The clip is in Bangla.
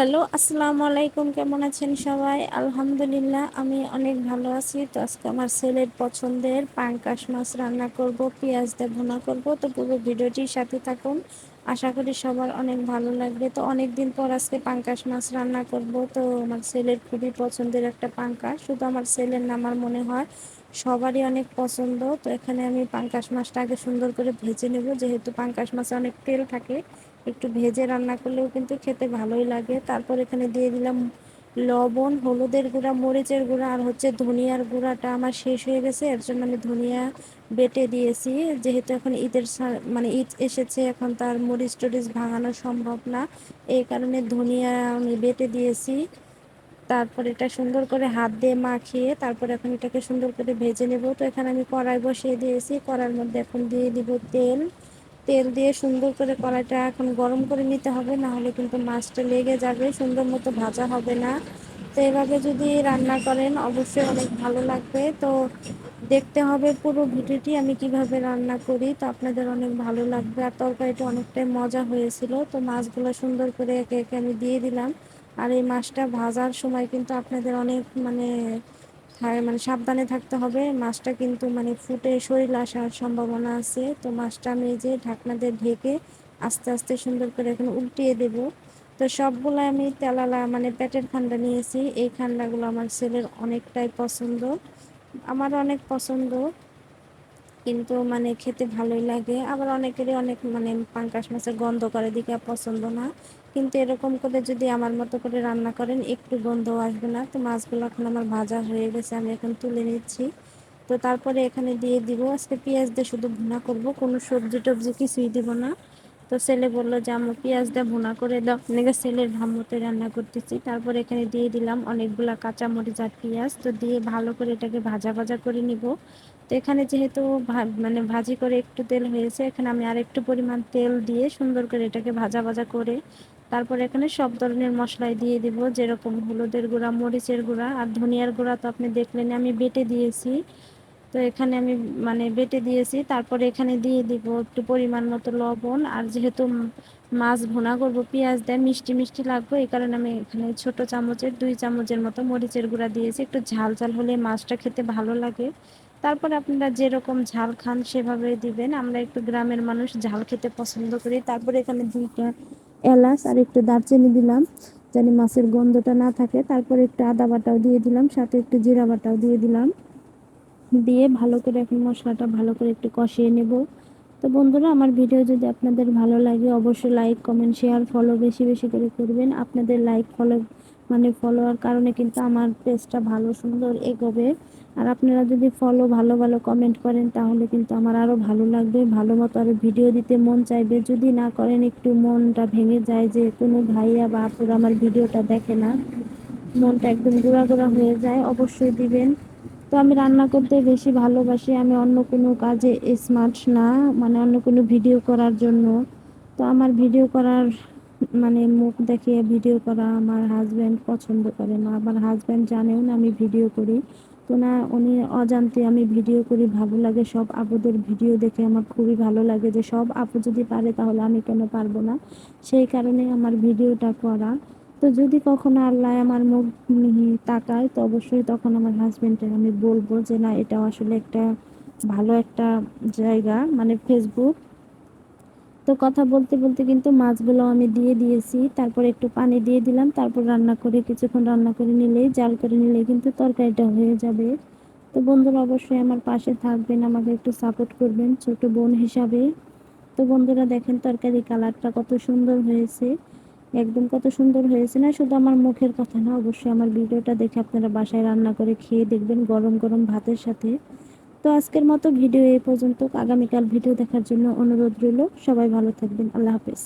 হ্যালো, আসসালামু আলাইকুম, কেমন আছেন সবাই? আলহামদুলিল্লাহ, আমি অনেক ভালো আছি। তো আজকে আমার ছেলের পছন্দের পাঙ্কাশ মাছ রান্না করব, পেঁয়াজ দিয়ে ভুনা করব। তো পুরো ভিডিওটির সাথে থাকুন। আশা করি সবার অনেক ভালো লাগবে। তো অনেক দিন পর আজকে পাঙ্কাশ মাছ রান্না করব। তো আমার ছেলের খুবই পছন্দের একটা পাঙ্কাশ শুধু আমার ছেলের না, আমার মনে হয় সবারই অনেক পছন্দ। তো এখানে আমি পাঙ্কাশ মাছটা আগে সুন্দর করে ভেজে নেব। যেহেতু পাঙ্কাশ মাছে অনেক তেল থাকে একটু ভেজে রান্না করলেও কিন্তু খেতে ভালোই লাগে। তারপর এখানে দিয়ে দিলাম লবণ, হলুদের গুঁড়া, মরিচের গুঁড়া আর হচ্ছে ধনিয়ার গুঁড়াটা আমার শেষ হয়ে গেছে। এর জন্য আমি ধনিয়া বেটে দিয়েছি। যেহেতু এখন ঈদের মানে ঈদ এসেছে, এখন তার মরিচ টরিচ ভাঙানো সম্ভব না। এই কারণে ধনিয়া আমি বেটে দিয়েছি। তারপর এটা সুন্দর করে হাত দিয়ে মাখিয়ে তারপর এখন এটাকে সুন্দর করে ভেজে নেব। তো এখানে আমি কড়াই বসিয়ে দিয়েছি। কড়াইয়ের মধ্যে এখন দিয়ে দিব তেল। তেল দিয়ে সুন্দর করে কড়াইটা এখন গরম করে নিতে হবে না হলে কিন্তু মাছটা লেগে যাবে, সুন্দর মতো ভাজা হবে না। তো এভাবে যদি রান্না করেন, অবশ্যই অনেক ভালো লাগবে। তো দেখতে হবে পুরো ভিডিওটি আমি কীভাবে রান্না করি, তো আপনাদের অনেক ভালো লাগবে। আর তরকারিটা অনেকটাই মজা হয়েছিল, তো মাছগুলো সুন্দর করে একে একে আমি দিয়ে দিলাম। আর এই মাছটা ভাজার সময় কিন্তু আপনাদের অনেক মানে মানে সাবধানে থাকতে হবে। মাছটা কিন্তু মানে ফুটে শরীর আসার সম্ভাবনা আছে। তো মাছটা আমি যে ঢাকনা দিয়ে ঢেকে আস্তে আস্তে সুন্দর করে এখন উল্টিয়ে দেব। তো সবগুলো আমি তেলালা মানে পেটের ঠান্ডা নিয়েছি। এই ঠান্ডাগুলো আমার ছেলের অনেকটাই পছন্দ। আমার অনেক পছন্দ। কিন্তু মানে খেতে ভালোই লাগে। আবার অনেকেরই অনেক মানে পাঙ্কাশ মাছের গন্ধ করে দিকে পছন্দ না। কিন্তু এরকম করে যদি আমার মতো করে রান্না করেন, একটু গন্ধ আসবে না। তো মাছগুলো এখন আমার ভাজা হয়ে গেছে, আমি এখন তুলে নিচ্ছি। তো তারপরে এখানে দিয়ে দিব, আজকে পেঁয়াজ দিয়ে শুধু ভুনা করব, কোনো সবজি টবজি কিছুই দিব না। তো ছেলে বলল যে আমি পেঁয়াজ দিয়ে ভুনা করে দাও। অনেকে ছেলের ভামতে রান্না করতেছি। তারপর এখানে দিয়ে দিলাম অনেকগুলা কাঁচামরিচ আর পেঁয়াজ। তো দিয়ে ভালো করে এটাকে ভাজা ভাজা করে নিব। তো এখানে যেহেতু মানে ভাজি করে একটু তেল হয়েছে, এখানে আমি আর একটু পরিমাণ তেল দিয়ে সুন্দর করে এটাকে ভাজা ভাজা করে তারপর এখানে সব ধরনের মশলাই দিয়ে দিব, যেরকম হলুদের গুঁড়া, মরিচের গুঁড়া আর ধনিয়ার গুঁড়া তো আপনি দেখলেন আমি বেটে দিয়েছি। তো এখানে আমি মানে বেটে দিয়েছি, তারপরে এখানে দিয়ে দিব একটু পরিমাণ মতো লবণ আর যেহেতু মাছ ভুনা করব, পেঁয়াজ দেয় মিষ্টি মিষ্টি লাগবে, এই কারণে আমি এখানে ছোট চামচের, দুই চামচের মতো মরিচের গুঁড়া দিয়েছি, একটু ঝাল ঝাল হলে মাছটা খেতে ভালো লাগে। তারপরে আপনারা যেরকম ঝাল খান সেভাবে দিবেন, আমরা একটু গ্রামের মানুষ ঝাল খেতে পছন্দ করি। তারপরে এখানে দুইটা এলাচ আর একটু দারচিনি দিলাম যেন মাছের গন্ধটা না থাকে। তারপর একটু আদা বাটাও দিয়ে দিলাম, সাথে একটু জিরা বাটাও দিয়ে দিলাম। দিয়ে ভালো করে এখন মশলাটা ভালো করে একটু কষিয়ে নেব। তো বন্ধুরা, আমার ভিডিও যদি আপনাদের ভালো লাগে, অবশ্যই লাইক, কমেন্ট, শেয়ার ফলো বেশি বেশি করে করবেন। আপনাদের লাইক ফলো মানে ফলোয়ার কারণে কিন্তু আমার পেজটা ভালো সুন্দর এগোবে। আর আপনারা যদি ফলো ভালো ভালো কমেন্ট করেন, তাহলে কিন্তু আমার আরও ভালো লাগবে। ভালো মতো আরও ভিডিও দিতে মন চাইবে। যদি না করেন, একটু মনটা ভেঙে যায় যে কোনো ভাইয়া বা আপুরা আমার ভিডিওটা দেখে না। মনটা একদম গোড়া গোড়া হয়ে যায়, অবশ্যই দিবেন। তো আমি রান্না করতে বেশি ভালোবাসি। আমি অন্য কোনো কাজে স্মার্ট না মানে অন্য কোনো ভিডিও করার জন্য। তো আমার ভিডিও করার মানে মুখ দেখিয়ে ভিডিও করা আমার হাজব্যান্ড পছন্দ করে না। আমার হাজব্যান্ড জানেও না আমি ভিডিও করি। তো না, উনি অজান্তে আমি ভিডিও করি, ভালো লাগে সব আপুদের ভিডিও দেখে। আমার খুবই ভালো লাগে যে সব আপু যদি পারে তাহলে আমি কেন পারব না? সেই কারণে আমার ভিডিওটা করা। তো যদি কখনো আল্লাহ আমার মুখ তাকায়, তো অবশ্যই তখন আমার হাজব্যান্ডের আমি বলব যে, না এটা আসলে একটা ভালো একটা জায়গা। মানে ফেসবুক তো কথা বলতে বলতে কিন্তু মাছগুলো আমি দিয়ে দিয়েছি। তারপর একটু পানি দিয়ে দিলাম, তারপর রান্না করে কিছুক্ষণ রান্না করে নিলেই, জাল করে নিলেই কিন্তু তরকারিটা হয়ে যাবে। তো বন্ধুরা অবশ্যই আমার পাশে থাকবেন, আমাকে একটু সাপোর্ট করবেন ছোট বোন হিসাবে। তো বন্ধুরা দেখেন তরকারি কালারটা কত সুন্দর হয়েছে। একদম কত সুন্দর হয়েছে না, শুধু আমার মুখের কথা না, অবশ্যই আমার ভিডিওটা দেখে আপনারা বাসায় রান্না করে খেয়ে দেখবেন গরম গরম ভাতের সাথে। তো আজকের মতো ভিডিও এই পর্যন্ত। আগামীকাল ভিডিও দেখার জন্য অনুরোধ রইল। সবাই ভালো থাকবেন। আল্লাহ হাফেজ।